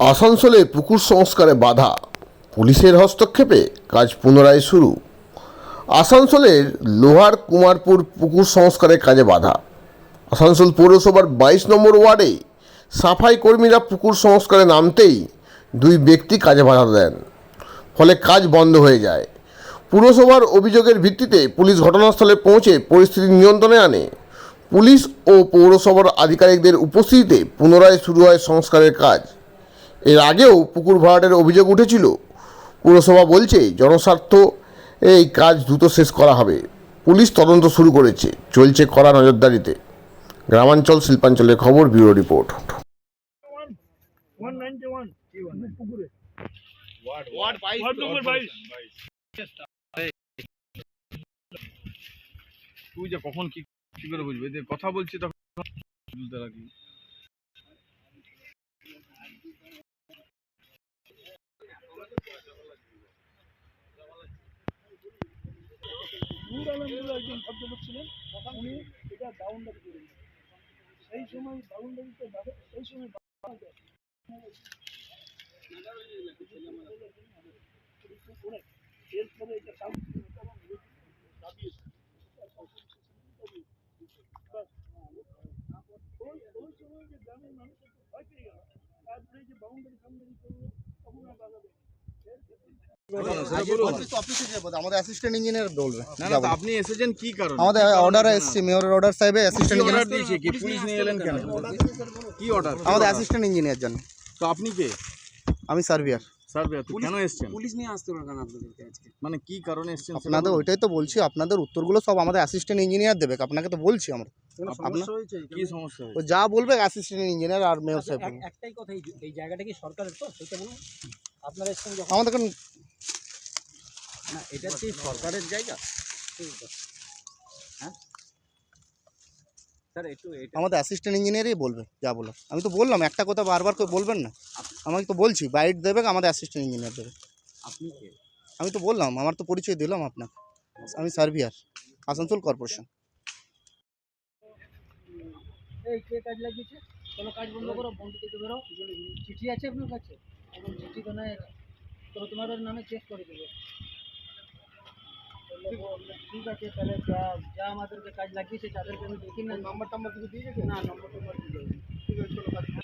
আসানসোলে পুকুর সংস্কারে বাধা। পুলিশের হস্তক্ষেপে কাজ পুনরায় শুরু। আসানসোলের লোহার কুমারপুর পুকুর সংস্কারের কাজে বাধা। আসানসোল পৌরসভার বাইশ নম্বর ওয়ার্ডে সাফাই কর্মীরা পুকুর সংস্কারে নামতেই দুই ব্যক্তি কাজে বাধা দেন। ফলে কাজ বন্ধ হয়ে যায়। পুরসভার অভিযোগের ভিত্তিতে পুলিশ ঘটনাস্থলে পৌঁছে পরিস্থিতি নিয়ন্ত্রণে আনে। পুলিশ ও পৌরসভার আধিকারিকদের উপস্থিতিতে পুনরায় শুরু হয় সংস্কারের কাজ। এর আগেও পুকুর ভরাটের অভিযোগ উঠেছিল। পুরসভা বলছে, জনস্বার্থ এই কাজ দ্রুত শেষ করা হবে। পুলিশ তদন্ত শুরু করেছে, চলছে কড়া নজরদারিতে। গ্রামাঞ্চল, শিল্পাঞ্চলের খবর, ব্যুরো রিপোর্ট। তুই যে কখন কি করে বুঝবি? কথা বলছি তখন বুঝতে লাগলি ছিলেন উনি এটা বাউন্ডারি সেই সময় বাউন্ডারিতে সেই সময় ওই সময় যে গ্রামের মানুষ একটু ভয় পেয়ে গেল, তারপরে যে বাউন্ডারি ফাউন্ডারি করল তখন আর বাধা দেয় অফিসে যাব আমাদের অ্যাসিস্ট্যান্ট ইঞ্জিনিয়ার বলবে। না না আপনি এসেছেন কি কারণে? আমাদের অর্ডার এসেছে মেয়রের অর্ডার সাহেবে অ্যাসিস্ট্যান্ট অর্ডার দিয়েছে? কি পুলিশ নিয়ে এলেন কেন? কি অর্ডার আমাদের অ্যাসিস্ট্যান্ট ইঞ্জিনিয়ার জন্য তো আপনি কে? আমি সার্ভিয়ার স্যার কেন এসেছেন? পুলিশ নিয়ে আসতে পারে আপনাদেরকে আজকে। মানে কি কারণে এসেছেন আপনাদের। ওইটাই তো বলছি আপনাদের উত্তরগুলো সব আমাদের অ্যাসিস্ট্যান্ট ইঞ্জিনিয়ার দেবে আপনাকে তো বলছি আমরা। আপনার কি সমস্যা ও যা বলবে অ্যাসিস্ট্যান্ট ইঞ্জিনিয়ার আর মেয়র সাহেব একটাই কথা এই- এই জায়গাটা কি সরকারের তো? সেটা বলুন আপনারা আমাদের না এটা কি সরকারের জায়গা? হ্যাঁ? স্যার একটু আমাদের অ্যাসিস্ট্যান্ট ইঞ্জিনিয়ারই বলবে যা বলো আমি তো বললাম একটা কথা বারবার করে বলবেন না। আমাকে তো বলছি বাইট দেবে আমাদের অ্যাসিস্ট্যান্ট ইঞ্জিনিয়ার দেবে। আপনি কে? আমি তো বললাম আমার তো পরিচয় দিলাম আপনাকে। আমি সার্ভিয়ার আসানসোল কর্পোরেশন। এই কে কাজ লাগিয়েছে? চলো কাজ বন্ধ করো বন্ধ থেকে বেরো। চিঠি আছে আপনার কাছে? এখন চিঠি তো নাই তো নামে চেক করে দেবো। ঠিক আছে তাহলে যা যা আমাদেরকে কাজ লাগিয়েছে তাদেরকে আমি দেখি না নম্বর টম্বর কিছু দিয়ে গেছে না নম্বর টম্বর দিয়ে যাবে ঠিক আছে চলো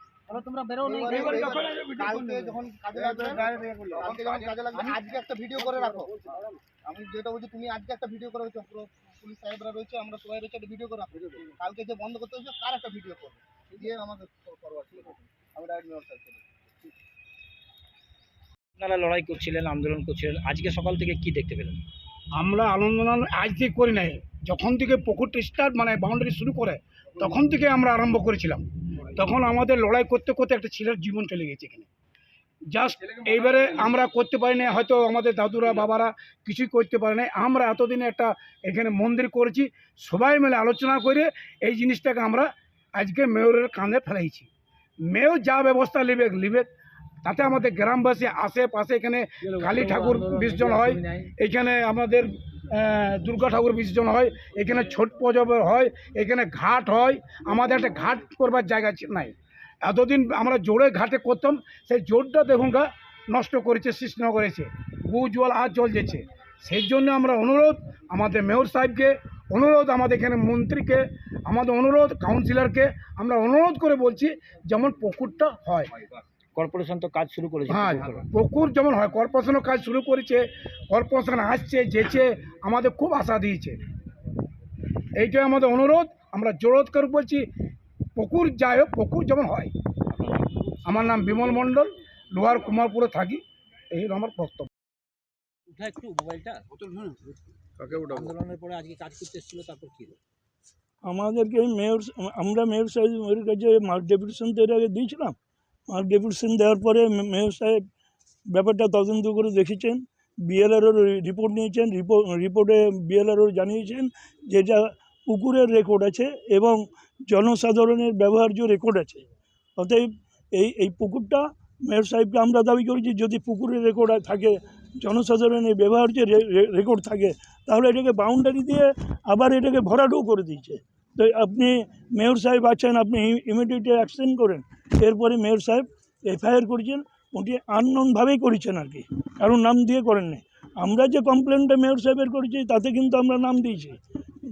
বলো তোমরা বেরো নেই কালকে যখন কাজে লাগবে কালকে যখন কাজে লাগবে আজকে একটা ভিডিও করে রাখো। আমি যেটা বলছি তুমি আজকে একটা ভিডিও করে রাখো পুলিশ সাহেবরা রয়েছে আমরা সবাই রয়েছে একটা ভিডিও করে রাখো। কালকে যে বন্ধ করতে হচ্ছে তার একটা ভিডিও করবে? দিয়ে আমাকে ফরওয়ার্ড আমি ডাইরেক্ট মেয়র সাহেব আপনারা লড়াই করছিলেন আন্দোলন করছিলেন আজকে সকাল থেকে কি দেখতে পেলেন? আমরা আন্দোলন আজ থেকে করি নাই। যখন থেকে পুকুরটা স্টার্ট মানে বাউন্ডারি শুরু করে তখন থেকে আমরা আরম্ভ করেছিলাম। তখন আমাদের লড়াই করতে করতে একটা ছেলের জীবন চলে গেছে এখানে। জাস্ট এইবারে আমরা করতে পারি না হয়তো আমাদের দাদুরা, বাবারা কিছুই করতে পারে না আমরা এতদিনে একটা এখানে মন্দির করেছি, সবাই মিলে আলোচনা করে এই জিনিসটাকে আমরা আজকে মেয়রের কাঁধে ফেলাইছি। মেয়র যা ব্যবস্থা নেবে নেবে, তাতে আমাদের গ্রামবাসী আশেপাশে এখানে কালী ঠাকুর বিসর্জন হয়। এখানে আমাদের দুর্গা ঠাকুর বিসর্জন হয়, এখানে ছট পজব হয়, এখানে ঘাট হয়, আমাদের একটা ঘাট করবার জায়গা নাই। এতদিন আমরা জোরে ঘাটে করতাম, সেই জোরটা দেখুন গা, নষ্ট করেছে, সৃষ্টি করেছে বু জল আর জল যেছে। সেই জন্য আমরা অনুরোধ, আমাদের মেয়র সাহেবকে অনুরোধ, আমাদের এখানে মন্ত্রীকে, আমাদের অনুরোধ কাউন্সিলরকে আমরা অনুরোধ করে বলছি, যেমন পুকুরটা হয়। কর্পোরেশন তো কাজ শুরু করেছে হ্যাঁ পুকুর পুকুর যেমন হয় কর্পোরেশনও কাজ শুরু করেছে কর্পোরেশন আসছে যেছে আমাদের খুব আশা দিয়েছে। এইটাই আমাদের অনুরোধ আমরা জোরোধ করে বলছি পুকুর যাই হোক পুকুর যেমন হয়। আমার নাম বিমল মণ্ডল লোহার কুমারপুরে থাকি এই হলো আমার বক্তব্য। উঠা একটু মোবাইলটা কাকে ওঠাবো আন্দোলনের পরে আজকে কাজ করতে এসেছিল তারপর কি আমাদেরকে মেয়র আমরা মেয়র সাহেবের কাছে ডেপুটেশন তো এর আগে দিয়েছিলাম। মার্ক ডেপুটেশন দেওয়ার পরে মেয়র সাহেব ব্যাপারটা তদন্ত করে দেখেছেন বিএলআরওর রিপোর্ট নিয়েছেন রিপোর্ট বিএলআরও জানিয়েছেন যেটা পুকুরের রেকর্ড আছে এবং জনসাধারণের ব্যবহার্য রেকর্ড আছে। অতএব এই এই পুকুরটা মেয়র সাহেবকে আমরা দাবি করেছি যদি পুকুরের রেকর্ড থাকে, জনসাধারণের ব্যবহার্য রেকর্ড থাকে, তাহলে এটাকে বাউন্ডারি দিয়ে আবার এটাকে ভরাটও করে দিয়েছে। তো আপনি মেয়র সাহেব আছেন, আপনি ইমিডিয়েট অ্যাকশন করেন। এরপরে মেয়র সাহেব এফআইআর করেছেন ওটি আননোনভাবেই করেছেন আর কি। কারণ নাম দিয়ে করেননি আমরা যে কমপ্লেনটা মেয়র সাহেবের করেছি, তাতে কিন্তু আমরা নাম দিয়েছি।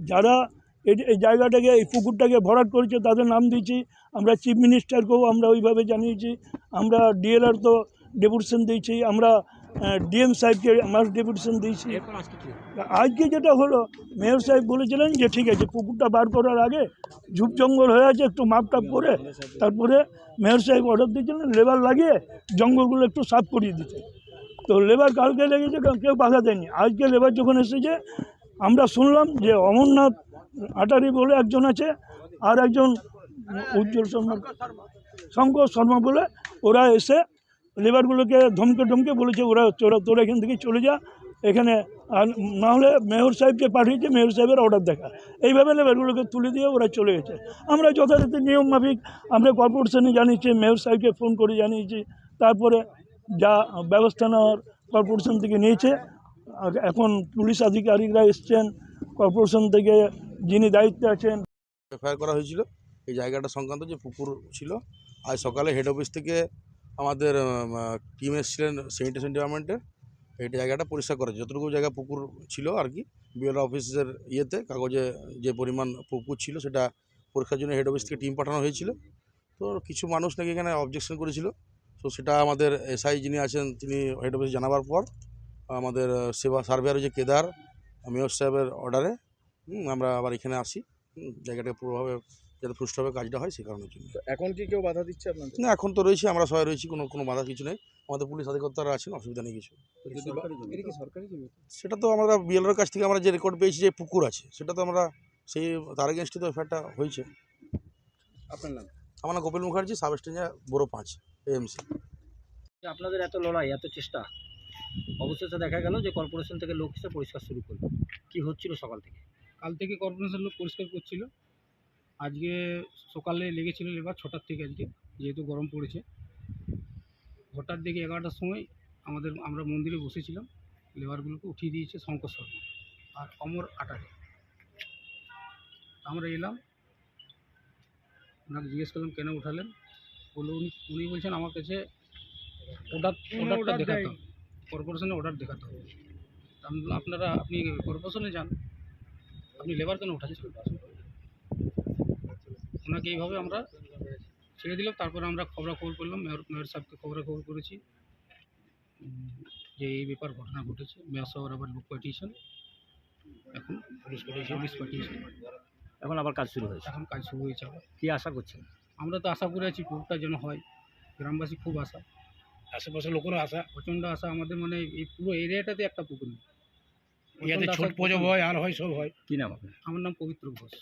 যারা এই- এই জায়গাটাকে, এই পুকুরটাকে ভরাট করেছে, তাদের নাম দিয়েছি। আমরা চিফ মিনিস্টারকেও আমরা ওইভাবে জানিয়েছি। আমরা ডিএলআর তো ডেপুটেশন দিয়েছি। আমরা ডিএম সাহেবকে মাস ডেপুটেশন দিয়েছি। আজকে যেটা হলো মেয়র সাহেব বলেছিলেন যে ঠিক আছে পুকুরটা বার করার আগে ঝুপ জঙ্গল হয়ে আছে একটু মাপ টাপ করে তারপরে মেয়র সাহেব অর্ডার দিয়েছিলেন লেবার লাগিয়ে জঙ্গলগুলো একটু সাফ করিয়ে দিতে। তো লেবার কালকে লেগেছে কেউ বাধা দেয়নি। আজকে লেবার যখন এসেছে আমরা শুনলাম যে অমরনাথ আটারি বলে একজন আছে আর একজন উজ্জ্বল শর্মা শঙ্কর শর্মা বলে ওরা এসে লেবারগুলোকে ধমকে ধমকে বলেছে, ওরা, তোরা তোরা এখান থেকে চলে যা, এখানে আর না হলে মেয়র সাহেবকে পাঠিয়েছে, মেয়র সাহেবের অর্ডার দেখা। এইভাবে লেবারগুলোকে তুলে দিয়ে ওরা চলে গেছে। আমরা যথারীতি নিয়ম মাফিক আমরা কর্পোরেশনে জানিয়েছি, মেয়র সাহেবকে ফোন করে জানিয়েছি, তারপরে যা ব্যবস্থা নেওয়ার কর্পোরেশন থেকে নিয়েছে। এখন পুলিশ আধিকারিকরা এসছেন, কর্পোরেশন থেকে যিনি দায়িত্বে আছেন। এফআইআর করা হয়েছিল। এই জায়গাটা সংক্রান্ত যে পুকুর ছিল, আজ সকালে হেড অফিস থেকে আমাদের টিম এসেছিলেন স্যানিটেশন ডিপার্টমেন্টের এই জায়গাটা পরিষ্কার করা হয়েছে। যতটুকু জায়গা পুকুর ছিল আর কি বিএল অফিসের ইয়েতে, কাগজে যে পরিমাণ পুকুর ছিল, সেটা পরীক্ষার জন্য হেড অফিস থেকে টিম পাঠানো হয়েছিল। তো কিছু মানুষ নাকি এখানে অবজেকশন করেছিল। তো সেটা আমাদের এসআই যিনি আছেন, তিনি হেড অফিসে জানাবার পর, আমাদের সেবা সার্ভেয়ার যে কেদার মেয়র সাহেবের অর্ডারে আমরা আবার এখানে আসি। জায়গাটা পুরোভাবে যাতে সুষ্ঠুভাবে কাজটা হয় সে কারণের জন্য। এখন কি কেউ বাধা দিচ্ছে আপনাদের? না এখন তো রয়েছে আমরা সবাই রয়েছি কোনো কোনো বাধা কিছু নেই। আমাদের পুলিশ আধিকর্তারা আছেন অসুবিধা নেই কিছু। সেটা তো আমরা বিএলওর কাছ থেকে আমরা যে রেকর্ড পেয়েছি যে পুকুর আছে সেটা তো আমরা সেই তার এগেনস্টে তো এফআইআরটা হয়েছে। আপনার নাম? আমার নাম কপিল মুখার্জি সাব স্টেশন বড়ো পাঁচ এএমসি আপনাদের এত লড়াই এত চেষ্টা অবশেষে দেখা গেল যে কর্পোরেশন থেকে লোক এসে পরিষ্কার শুরু করল। কি হচ্ছিল সকাল থেকে? কাল থেকে কর্পোরেশন লোক পরিষ্কার করছিল। আজকে সকালে লেগেছিল লেবার ছটার থেকে আজকে যেহেতু গরম পড়েছে। হঠাৎ দিকে এগারোটার সময় আমাদের আমরা মন্দিরে বসেছিলাম লেবারগুলোকে উঠিয়ে দিয়েছে শঙ্কর শর্মা আর অমর আটারে। আমরা এলাম ওনাকে জিজ্ঞেস করলাম কেন উঠালেন? বলল উনি উনি বলছেন আমার কাছে অর্ডার অর্ডারটা দেখাতে হবে। কর্পোরেশনে অর্ডার দেখাতে হবে। তা আমি বললাম, আপনারা আপনি কর্পোরেশনে যান। আপনি লেবার কেন উঠাচ্ছেন ওনাকে এইভাবে আমরা ছেড়ে দিলাম। তারপরে আমরা খবরাখবর করলাম মেয়র মেয়র সাহেবকে খবরাখবর করেছি। যে এই ব্যাপার ঘটনা ঘটেছে মেয়র সাহেবের আবার বুক পাঠিয়েছেন এখন পুলিশ পাঠিয়েছে পুলিশ পাঠিয়েছে এখন আবার কাজ শুরু হয়েছে? এখন কাজ শুরু হয়েছে আবার। কি আশা করছেন? আমরা তো আশা করে আছি পুকুরটা যেন হয়। গ্রামবাসী খুব আশা। আশেপাশের লোকেরও আশা। প্রচণ্ড আশা। আমাদের মানে এই পুরো এরিয়াটাতে একটা পুকুর নেই। ইয়াতে ছোট পুজো হয় আর হয় সব হয়। কি নাম আপনার? আমার নাম পবিত্র ঘোষ।